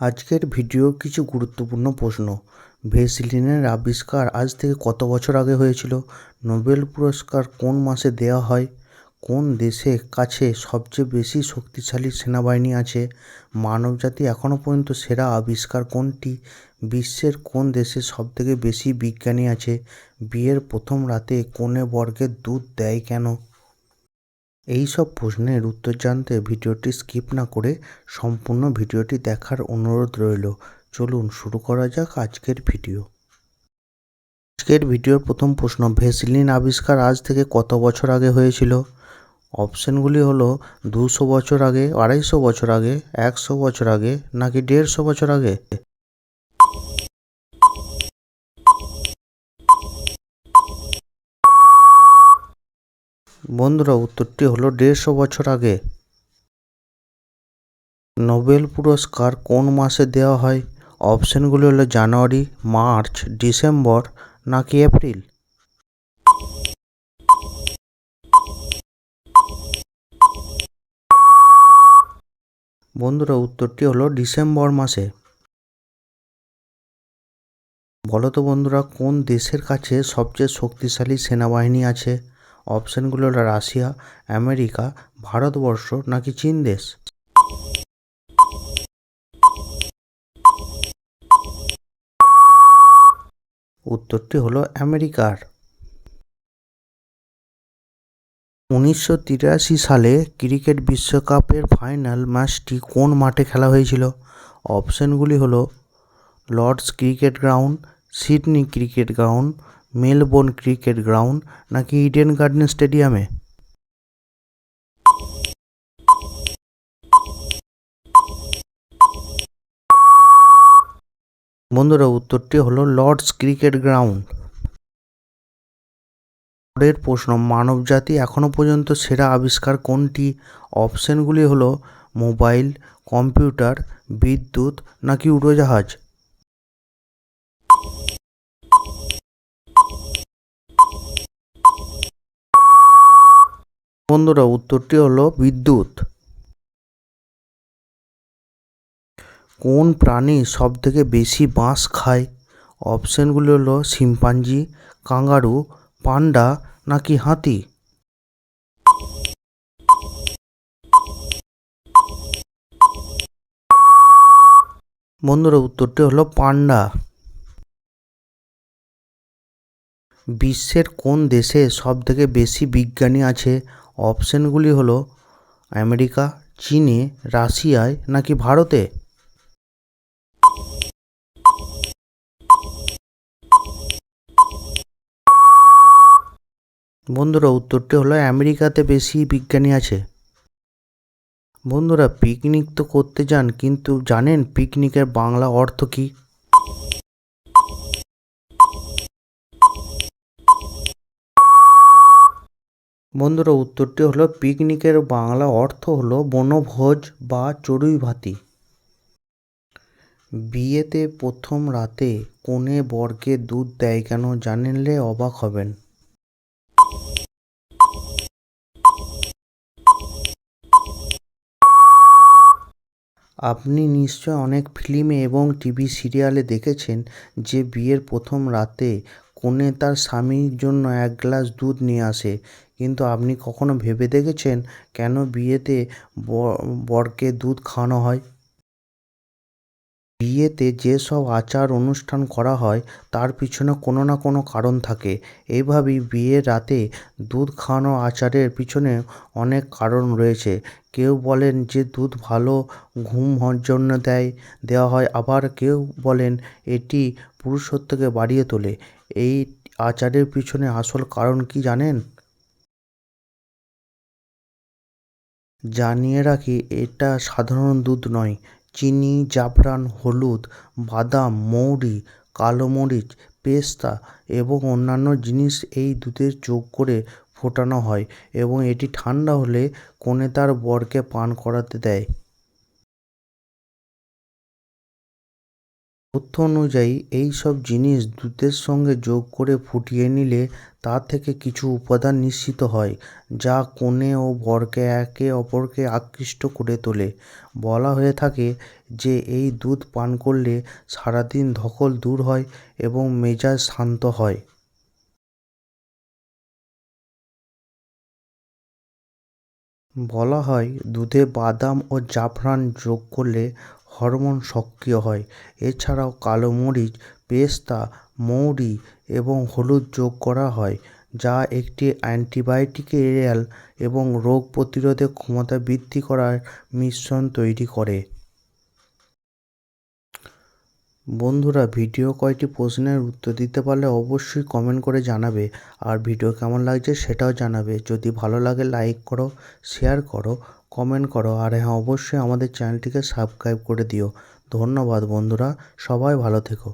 আজকের ভিডিওর কিছু গুরুত্বপূর্ণ প্রশ্ন। ভেসলিনের আবিষ্কার আজ থেকে কত বছর আগে হয়েছিল? নোবেল পুরস্কার কোন মাসে দেওয়া হয়? কোন দেশের কাছে সবচেয়ে বেশি শক্তিশালী সেনাবাহিনী আছে? মানবজাতি এখনও পর্যন্ত সেরা আবিষ্কার কোনটি? বিশ্বের কোন দেশে সবথেকে বেশি বিজ্ঞানী আছে? বিয়ের প্রথম রাতে কনে বরকে দুধ দেয় কেন? এই সব প্রশ্নের উত্তর জানতে ভিডিওটি স্কিপ না করে সম্পূর্ণ ভিডিওটি দেখার অনুরোধ রইল। চলুন শুরু করা যাক আজকের ভিডিও। আজকের ভিডিওর প্রথম প্রশ্ন, ভেসলিন আবিষ্কার আজ থেকে কত বছর আগে হয়েছিল? অপশানগুলি হলো, দুশো বছর আগে, আড়াইশো বছর আগে, একশো বছর আগে, নাকি দেড়শো বছর আগে? বন্ধুরা, উত্তরটি হলো দেড়শো বছর আগে। নোবেল পুরস্কার কোন মাসে দেওয়া হয়? অপশানগুলি হলো জানুয়ারি, মার্চ, ডিসেম্বর নাকি এপ্রিল? বন্ধুরা, উত্তরটি হলো ডিসেম্বর মাসে। বলো তো বন্ধুরা, কোন দেশের কাছে সবচেয়ে শক্তিশালী সেনাবাহিনী আছে? অপশানগুলো হলো রাশিয়া, আমেরিকা, ভারতবর্ষ নাকি চীন দেশ? উত্তরটি হলো আমেরিকার। উনিশশো তিরাশি সালে ক্রিকেট বিশ্বকাপের ফাইনাল ম্যাচটি কোন মাঠে খেলা হয়েছিল? অপশানগুলি হলো Lord's cricket ground, Sydney cricket ground Melbourne cricket ground নাকি ইডেন গার্ডেন স্টেডিয়ামে? বন্ধুরা, উত্তরটি হলো লর্ডস ক্রিকেট গ্রাউন্ড। পরের প্রশ্ন, মানবজাতি এখনও পর্যন্ত সেরা আবিষ্কার কোনটি? অপশানগুলি হলো মোবাইল, কম্পিউটার, বিদ্যুৎ নাকি উড়োজাহাজ? বন্ধুরা, উত্তরটি হলো বিদ্যুৎ। কোন প্রাণী সব থেকে বেশি বাঁশ খায়? অপশানগুলি হলো শিম্পাঞ্জি, কাঙ্গারু, পান্ডা নাকি হাতি? বন্ধুরা, উত্তরটি হলো পান্ডা। বিশ্বের কোন দেশে সবথেকে বেশি বিজ্ঞানী আছে? অপশানগুলি হলো আমেরিকা, চীনে, রাশিয়ায় নাকি ভারতে? বন্ধুরা, উত্তরটি হলো আমেরিকাতে বেশি বিজ্ঞানী আছে। বন্ধুরা, পিকনিক তো করতে যান, কিন্তু জানেন পিকনিকের বাংলা অর্থ কী? বন্ধুরা, উত্তরটি হলো পিকনিকের বাংলা অর্থ হলো বনভোজ বা চড়ুই ভাতি বিয়েতে প্রথম রাতে কনে বরকে দুধ দেয় কেন জানলে অবাক হবেন। আপনি নিশ্চয় অনেক ফিল্মে এবং টিভি সিরিয়ালে দেখেছেন যে বিয়ের প্রথম রাতে কনে তার স্বামীর জন্য এক গ্লাস দুধ নিয়ে আসে। কিন্তু আপনি কখনো ভেবে দেখেছেন কেন বিয়েতে বরকে দুধ খাওয়ানো হয়? বিয়েতে যেসব আচার অনুষ্ঠান করা হয়, তার পিছনে কোনো না কোনো কারণ থাকে। এইভাবেই বিয়ের রাতে দুধ খাওয়ানো আচারের পিছনে অনেক কারণ রয়েছে। কেউ বলেন যে দুধ ভালো ঘুম হওয়ার জন্য দেয়, দেওয়া হয়। আবার কেউ বলেন এটি পুরুষত্বকে বাড়িয়ে তোলে। এই আচারের পিছনে আসল কারণ কি জানেন? জানিয়ে রাখি, এটা সাধারণ দুধ নয়। চিনি, জাফরান, হলুদ, বাদাম, মৌরি, কালো মরিচ, পেস্তা এবং অন্যান্য জিনিস এই দুধে যোগ করে ফোটানো হয় এবং এটি ঠান্ডা হলে কনে তার বরকে পান করাতে দেয়। তথ্য অনুযায়ী, এই সব জিনিস দুধের সঙ্গে যোগ করে ফুটিয়ে নিলে তা থেকে কিছু উপাদান নিঃসৃত হয়, যা কনে ও বরকে একে অপরকে আকৃষ্ট করে তোলে। বলা হয়ে থাকে যে, এই দুধ পান করলে সারাদিন ধকল দূর হয় এবং মেজাজ শান্ত হয়। বলা হয়, দুধে বাদাম ও জাফরান যোগ করলে হরমোন সক্রিয় হয়। এছাড়াও কালো মরিচ, পেস্তা, মৌরি এবং হলুদ যোগ করা হয়, যা একটি অ্যান্টিবায়োটিকেরিয়াল এবং রোগ প্রতিরোধের ক্ষমতা বৃদ্ধি করার মিশ্রণ তৈরি করে। বন্ধুরা, ভিডিও কয়টি প্রশ্নের উত্তর দিতে পারলে অবশ্যই কমেন্ট করে জানাবে। আর ভিডিও কেমন লাগছে সেটাও জানাবে। যদি ভালো লাগে, লাইক করো, শেয়ার করো। কমেন্ট করো। আর হ্যাঁ অবশ্যই আমাদের চ্যানেলটিকে সাবস্ক্রাইব করে দিও। ধন্যবাদ বন্ধুরা, সবাই ভালো থেকো।